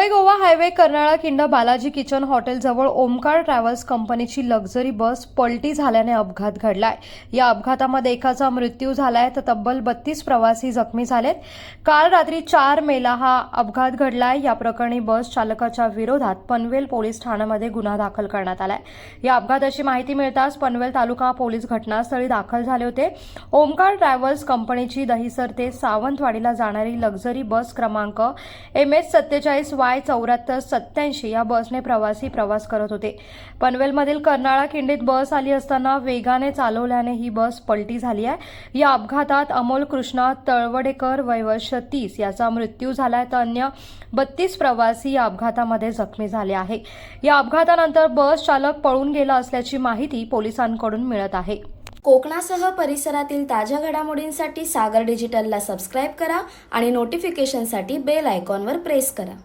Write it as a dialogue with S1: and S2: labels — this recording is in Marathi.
S1: हायवे कर्नाळा खिंड बालाजी किचन हॉटेलजवळ ओमकार ट्रॅव्हल्स कंपनीची लक्झरी बस पलटी झाल्याने अपघात घडलाय. या अपघातामध्ये एकाचा मृत्यू झालाय तर तब्बल बत्तीस प्रवासी जखमी झालेत. काल रात्री चार मेला हा अपघात घडलाय. या प्रकरणी बस चालकाच्या विरोधात पनवेल पोलीस ठाण्यामध्ये गुन्हा दाखल करण्यात आलाय. या अपघाताची माहिती मिळताच पनवेल तालुका पोलीस घटनास्थळी दाखल झाले होते. ओमकार ट्रॅव्हल्स कंपनीची दहिसर ते सावंतवाडीला जाणारी लक्झरी बस क्रमांक एम एच सत्तेचाळीस वाय आय चौऱ्याहत्तर सत्याऐंशी या बसने प्रवासी प्रवास करत होते. पनवेलमधील कर्नाळा खिंडीत बस आली असताना वेगाने चालवल्याने ही बस पलटी झाली आहे. या अपघातात अमोल कृष्णा तळवडेकर वयवर्ष तीस याचा मृत्यू झालाय तर अन्य बत्तीस प्रवासी या अपघातामध्ये जखमी झाले आहे. या अपघातानंतर बस चालक पळून गेला असल्याची माहिती पोलिसांकडून मिळत आहे.
S2: कोकणासह परिसरातील ताज्या घडामोडींसाठी सागर डिजिटलला सबस्क्राईब करा आणि नोटिफिकेशनसाठी बेल आयकॉनवर प्रेस करा.